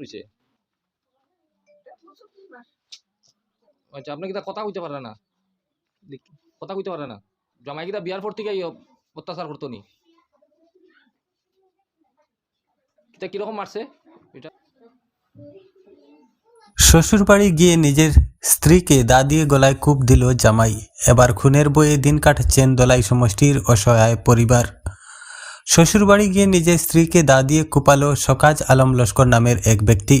রয়েছে আচ্ছা আপনি কিতা কথা কইতে পারে না? কথা কইতে পারে না? জামাই কিতা বিয়ার পর থেকে অত্যাচার করতো নি? কিতা কীরকম মারছে? এটা? শ্বশুরবাড়ি গিয়ে নিজের স্ত্রীকে দা দিয়ে গলায় কূপ দিল জামাই। এবার খুনের বয়ে দিন কাটাচ্ছেন দলাই সমষ্টির অসহায় পরিবার। শ্বশুরবাড়ি গিয়ে নিজের স্ত্রীকে দা দিয়ে কুপালো সকাজ আলম লস্কর নামের এক ব্যক্তি।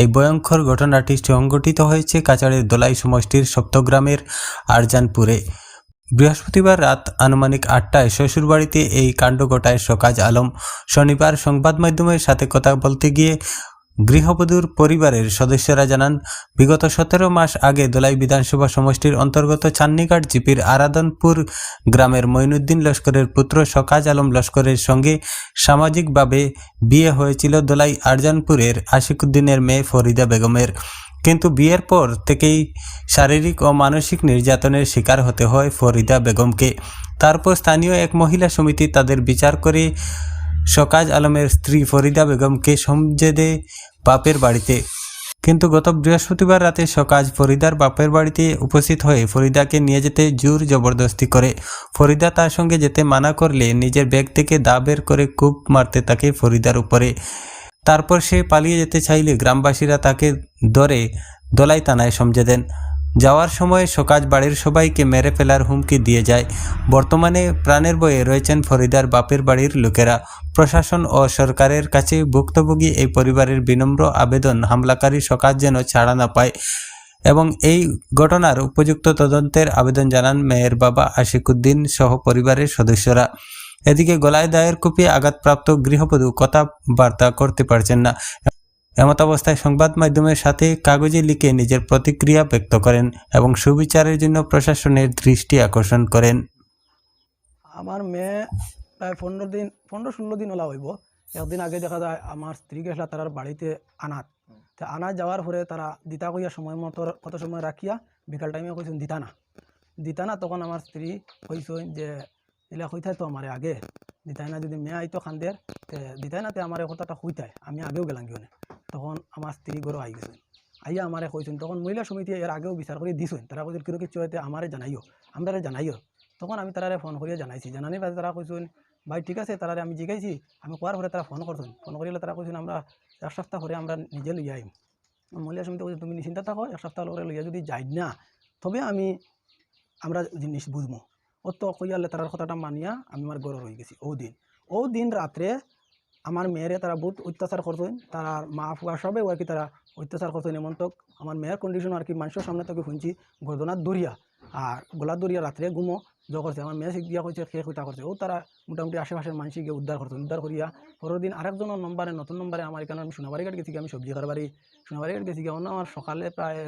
এই ভয়ঙ্কর ঘটনাটি সংঘটিত হয়েছে কাচারের দোলাই সমষ্টির সপ্তগ্রামের আরজানপুরে। বৃহস্পতিবার রাত আনুমানিক আটটায় শ্বশুরবাড়িতে এই কাণ্ড ঘটায় সকাজ আলম। শনিবার সংবাদ মাধ্যমের সাথে কথা বলতে গিয়ে গৃহবধূর পরিবারের সদস্যরা জানান, বিগত সতেরো মাস আগে দোলাই বিধানসভা সমষ্টির অন্তর্গত চান্নিঘাট জিপির আরাদনপুর গ্রামের মঈনুদ্দিন লস্করের পুত্র সকাজ আলম লস্করের সঙ্গে সামাজিকভাবে বিয়ে হয়েছিল দোলাই আরজানপুরের আশিকুদ্দিনের মেয়ে ফরিদা বেগমের। কিন্তু বিয়ের পর থেকেই শারীরিক ও মানসিক নির্যাতনের শিকার হতে হয় ফরিদা বেগমকে। তারপর স্থানীয় এক মহিলা সমিতি তাদের বিচার করে সকাজ আলমের স্ত্রী ফরিদা বেগমকে সমঝে দেয় বাপের বাড়িতে। কিন্তু গত বৃহস্পতিবার রাতে সকাজ ফরিদার বাপের বাড়িতে উপস্থিত হয়ে ফরিদাকে নিয়ে যেতে জোর জবরদস্তি করে। ফরিদা তার সঙ্গে যেতে মানা করলে নিজের ব্যাগ থেকে দা বের করে কূপ মারতে তাকে ফরিদার উপরে। তারপর সে পালিয়ে যেতে চাইলে গ্রামবাসীরা তাকে ধরে দলাই থানায় সমঝে দেন। যাওয়ার সময় সকাজ বাড়ির সবাইকে মেরে ফেলার হুমকি দিয়ে যায়। বর্তমানে প্রাণের বয়ে রয়েছেন ফরিদার বাপের বাড়ির লোকেরা। প্রশাসন ও সরকারের কাছে ভুক্তভোগী এই পরিবারের বিনম্র আবেদন হামলাকারী সকাজ যেন ছাড়া না পায় এবং এই ঘটনার উপযুক্ত তদন্তের আবেদন জানান মেয়ের বাবা আশিকুদ্দিন সহ পরিবারের সদস্যরা। এদিকে গলায় দায়ের কুপিয়ে আঘাতপ্রাপ্ত গৃহবধূ কথাবার্তা করতে পারছেন না এমত অবস্থায় সংবাদ মাধ্যমের সাথে কাগজে লিখে নিজের প্রতিক্রিয়া ব্যক্ত করেন এবং সুবিচারের জন্য প্রশাসনের দৃষ্টি আকর্ষণ করেন। আমার মেয়ে প্রায় পনেরো দিন, পনেরো ষোলো দিন ওলা হইব। একদিন আগে দেখা যায় আমার স্ত্রী গেছিলা তার বাড়িতে আনাত। তা আনাত যাওয়ার পরে তারা দিতা কইয়া সময় মতো, কত সময় রাখিয়া বিকাল টাইমে কইছেন, দিতা না। দিতা না, তখন আমার স্ত্রী কইছেন যে, এলা কইতাই তো আমার আগে। দিতাই না যদি মেয়ে আইতো খান্দের দিতাই না তে আমার কথাটা কইতাই। আমি আগেও গেলাম গিয়ে তখন আমার স্ত্রী গরো আই গেছেন আইয়া আমারে কইছেন তখন মহিলা সমিতি এর আগেও বিচার করে দিছেন তারা কইছেন কিরো কিছু হইতে আমারে জানাইও আমরা জানাইও তখন আমি তারারে ফোন করিয়া জানাইছি। জানানি বাদে তারা কইছেন ভাই, ঠিক আছে তারারে আমি জিগাইছি আমি কোয়ার পরে তারা ফোন করছেন ফোন করিলে তারা কইছেন আমরা এক সপ্তাহ পরে আমরা নিজে লইয়া আইম মহিলা সমিতি কইছে তুমি নিশ্চিন্তা থাকো, এক সপ্তাহ পরে লইয়া যদি যাই না, তবে আমি, আমরা জিনিস বুঝব ও তো কইয়ালে তারার কথাটা মানিয়া আমি আমার গড় রয়ে গেছি। ও দিন ও দিন রাত্রে আমার মেয়েরে তারা বহুত অত্যাচার করতেন তারা মা ফুয়া সবে আর কি তারা অত্যাচার করতেন এমন তো আমার মেয়ের কন্ডিশন আর কি, মানুষের সামনে তোকে শুনছি, গর্দনার দরিয়া। আর গোলার দরিয়া রাত্রে ঘুমো জ করছে আমার মেয়ে দিয়া কইছে খেয়ে কইতা করছে। ও তারা মোটামুটি আশেপাশের মানুষকে গিয়ে উদ্ধার করতেন উদ্ধার করিয়া পরের দিন আরেকজনের নম্বরে নতুন নম্বরে আমার এখানে আমি সোনাবাড়ি ঘাট গেছি গিয়ে, আমি সবজি কারবারি সোনাবাড়ি ঘাট গেছি গিয়ে, অন্য আমার সকালে প্রায়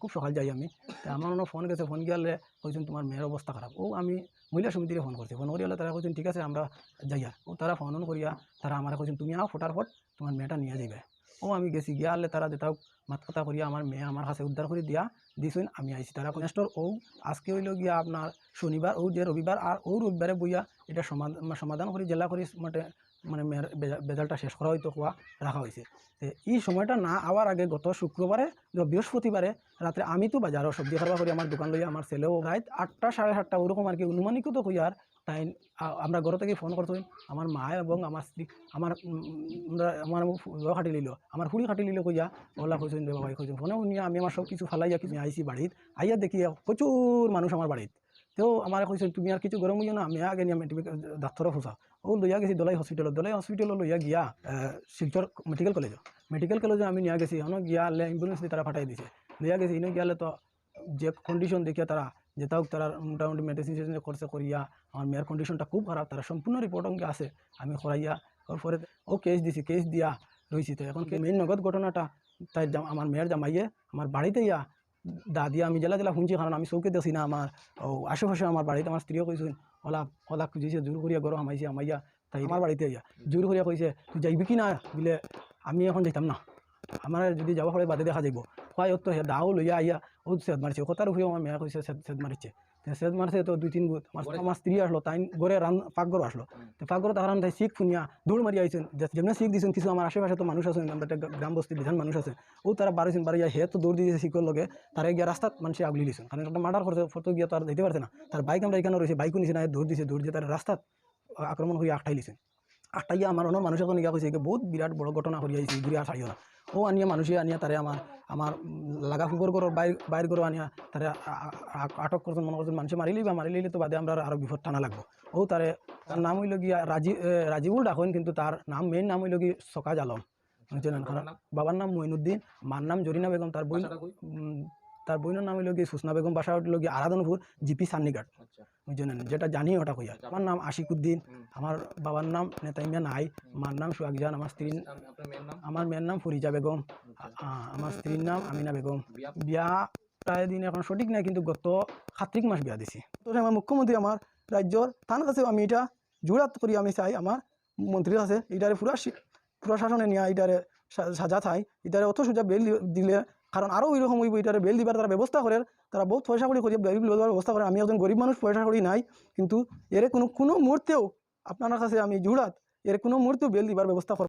খুব সকাল যাই আমি। তা আমার অন্য ফোন গেছে ফোন গিয়ালে কইছেন তোমার মেয়ের অবস্থা খারাপ। ও আমি মহিলা সমিতিরে ফোন করছি ফোন করিয়ালে তারা কইছেন ঠিক আছে আমরা যাইয়া। ও তারা ফোন করিয়া তারা আমার কইছেন তুমি আও ফোটার ফট তোমার মেয়েটা নিয়ে যাবে ও আমি গেছি, গিয়া আলে তারা যেটাও মাত কথা করিয়া আমার মেয়ে আমার হাতে উদ্ধার করে দিয়া দিছুন, আমি আইছি তারা কনেস্টর ও আজকে হইল গিয়া আপনার শনিবার, ও যে রবিবার, আর ও রবিবারে বইয়া এটা সমাধান সমাধান করে, জেলা করে মানে মানে বেজালটা শেষ করা হয়তো হওয়া রাখা হয়েছে এই সময়টা না আওয়ার আগে গত শুক্রবারে বৃহস্পতিবারে রাত্রে আমি তো বাজারও সবজি খাবার করি আমার দোকান লইয়া আমার ছেলেও রাত আটটা সাড়ে সাতটা ওরকম আর কি অনুমানিকও তো হইয়ার তাই আমরা ঘর থেকে ফোন করতো আমার মা এবং আমার স্ত্রী আমার আমরা খাটি লিল আমার ফুড়ি খাটি লিল কইয়া ওলা কইছেন বাবা কইছেন ফোনেও নিয়ে, আমি আমার সব কিছু ফালাইয়া কিছু আইছি বাড়িত আইয়া দেখি প্রচুর মানুষ আমার বাড়িত তো আমার কইছেন তুমি আর কিছু গরম হইও না, আমি আগে নিয়ে মেডিকেল ডাক্তারও খোঁজা ও লইয়া গেছি দলাই হসপিটালত দলাই হসপিটালত লইয়া গিয়া শিলচর মেডিকেল কলেজ মেডিকেল কলেজে আমি নিয়ে গেছি এখন গিয়া আলে অ্যাম্বুলেন্স দিয়ে তারা ফাটাই দিছে। লইয়া গেছি, ইনো গিয়ালে তো যে কন্ডিশন দেখিয়া তারা যেটাও তারা মোটামুটি মেডিসিন টেডিসিন করছে করিয়া আমার মেয়ের কন্ডিশনটা খুব খারাপ তারা সম্পূর্ণ রিপোর্ট অঙ্কে আছে, আমি করাইয়া পরে ও কেস দিছি কেস দিয়া রয়েছি তো এখন মেইন নগদ ঘটনাটা তাই আমার মেয়ের জামাইয়ে আমার বাড়িতে ইয়া দাদিয়া আমি জেলা জেলা শুনছি কারণ আমি চৌকে দেখছি না আমার ও আশেপাশে আমার বাড়িতে আমার স্ত্রীও কইছেন হলা হলা খুঁজিছে জোর করিয়া গরম আমাইছে আমাইয়া তাই আমার বাড়িতে ইয়া। জোর করিয়া কইছে তুই যাইবি কি না? বুলে, আমি এখন যাইতাম না। আমার যদি যাব পারে বাদে দেখা যাইব হয় তো দাও লইয়া আইয়া। ও সেদ মারিছে কথার হয়ে আমার মেয়া কইছে সেদ সেদ মারিছে সেদ মারছে তো দুই তিন গুত আমার স্ত্রী আসলো তাই ঘরে রান পাকঘর আসলো। তো পাকঘর তাহার তাই শিখ ফুনিয়া দৌড় মারি আইছেন। যেমন শিখ দিয়েছেন কিছু আমার আশেপাশে তো মানুষ আছেন একটা গ্রাম বস্তি বিধান মানুষ আছে ও তারা বাড়িছেন বাড়ি হে তো দৌড় দিয়েছে শিখর লগে তারা গিয়া রাস্তাত মানুষে আগলি দিয়েছেন কারণ একটা মার্ডার করছে ফটো গিয়া তো আর দিতে পারছে না। তার বাইক আমরা এখানে রয়েছে বাইকও নিছে না দৌড় দিয়েছে দৌড় দিয়ে তার রাস্তাত আক্রমণ হয়ে আটটাই লিছেন আটটা গিয়া আমার অনেক মানুষ এখন ইয়া কইছে যে বহুত বিরাট বড় ঘটনা করি আইছে ঘুরে না। ও আনিয়া মানুষে আনিয়া তারে আমার আমার লাগা কুকুর করো বাইর বাইর আনিয়া তারে আটক করছেন মনে করছেন মানুষে মারিলি বা মারিলি তো বাদে আমরা আরও বিপদ টানা লাগবো ও তারে তার নাম হইল গিয়া রাজি রাজিবুল ডাকেন কিন্তু তার নাম মেইন নাম হইল কি সকাজ আলম বাবার নাম? মইনুদ্দিন মার নাম জরিনা বেগম তার বই? তার বইনের নাম হইল কি সুসনা বেগম বাসা হইল কি আরাধনপুর জিপি সান্নিঘাট আচ্ছা। বুঝছেন যেটা জানি ওটা কইয়া আমার নাম আশিকুদ্দিন হুম। আমার বাবার নাম নেতাইমিয়া নাই মার নাম সুয়াগজান আমার স্ত্রীর নাম? আমার মেয়ের নাম ফরিজা বেগম। আমার স্ত্রীর নাম আমিনা বেগম। বিয়া? প্রায় দিন এখন সঠিক নাই কিন্তু গত সাত্রিক মাস বিয়া দিছি। তো আমার মুখ্যমন্ত্রী আমার রাজ্যর তার কাছে আমি এটা জোড়াত করি আমি চাই আমার মন্ত্রী আছে এটারে পুরা শি- শাসনে নিয়ে এটারে সাজা থাই এটারে অত সোজা বেল দিলে কারণ আরও ওইরকম ওই বইটারে বেল দিবার তারা ব্যবস্থা করে, তারা বহুত পয়সা করি করি বেল দেওয়ার ব্যবস্থা করে। আমি একজন গরিব মানুষ, পয়সা করি নাই, কিন্তু এর কোনো কোনো মুহূর্তেও আপনার কাছে আমি জুড়াত, এর কোনো মুহূর্তেও বেল দিবার ব্যবস্থা